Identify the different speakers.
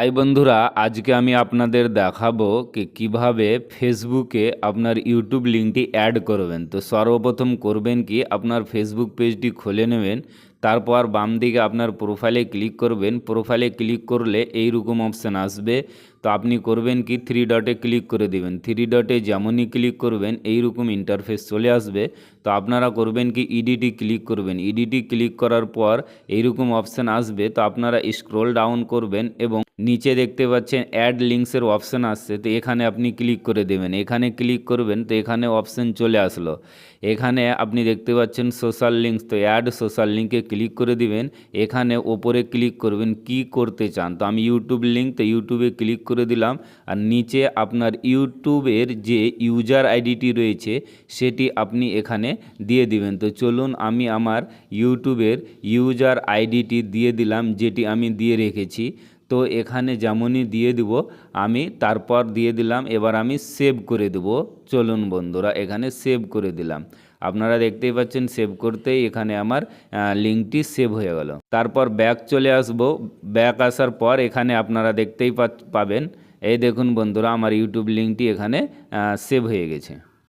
Speaker 1: তাই বন্ধুরা, আজকে আমি আপনাদের দেখাবো কি কীভাবে ফেসবুকে আপনার ইউটিউব লিঙ্কটি অ্যাড করবেন। তো সর্বপ্রথম করবেন কি, আপনার ফেসবুক পেজটি খুলে নেবেন। তারপর বাম দিকে আপনার প্রোফাইলে ক্লিক করবেন। প্রোফাইলে ক্লিক করলে এইরকম অপশান আসবে। তো আপনি করবেন কি? থ্রি ডটে ক্লিক করে দিবেন। থ্রি ডটে যেমনই ক্লিক করবেন এই রকম ইন্টারফেস চলে আসবে। তো আপনারা করবেন কি? ইডিটি ক্লিক করবেন। ইডিটি ক্লিক করার পর এইরকম অপশান আসবে। তো আপনারা স্ক্রোল ডাউন করবেন এবং নিচে দেখতে পাচ্ছেন অ্যাড লিঙ্কসের অপশান আসছে। তো এখানে আপনি ক্লিক করে দেবেন। এখানে ক্লিক করবেন। তো এখানে অপশান চলে আসলো। এখানে আপনি দেখতে পাচ্ছেন সোশ্যাল লিঙ্কস তো অ্যাড সোশ্যাল লিঙ্কে ক্লিক করে দিবেন, এখানে ওপরে ক্লিক করবেন কি করতে চান। তো আমি ইউটিউব লিঙ্ক তো ইউটিউবে ক্লিক করে দিলাম, আর নিচে আপনার ইউটিউবের যে ইউজার আইডিটি রয়েছে, সেটি আপনি এখানে দিয়ে দিবেন। তো চলুন আমি আমার ইউটিউবের ইউজার আইডিটি দিয়ে দিলাম, যেটি আমি দিয়ে রেখেছি। তো এখানে যেমনই দিয়ে দিব, আমি তারপর দিয়ে দিলাম, এবার আমি সেভ করে দেব। চলুন বন্ধুরা, এখানে সেভ করে দিলাম। আপনারা দেখতেই পাচ্ছেন সেভ করতেই এখানে আমার লিঙ্কটি সেভ হয়ে গেল। তারপর ব্যাক চলে আসব। ব্যাক আসার পর এখানে আপনারা দেখতেই পাবেন। এই দেখুন বন্ধুরা, আমার ইউটিউব লিঙ্কটি এখানে সেভ হয়ে গেছে।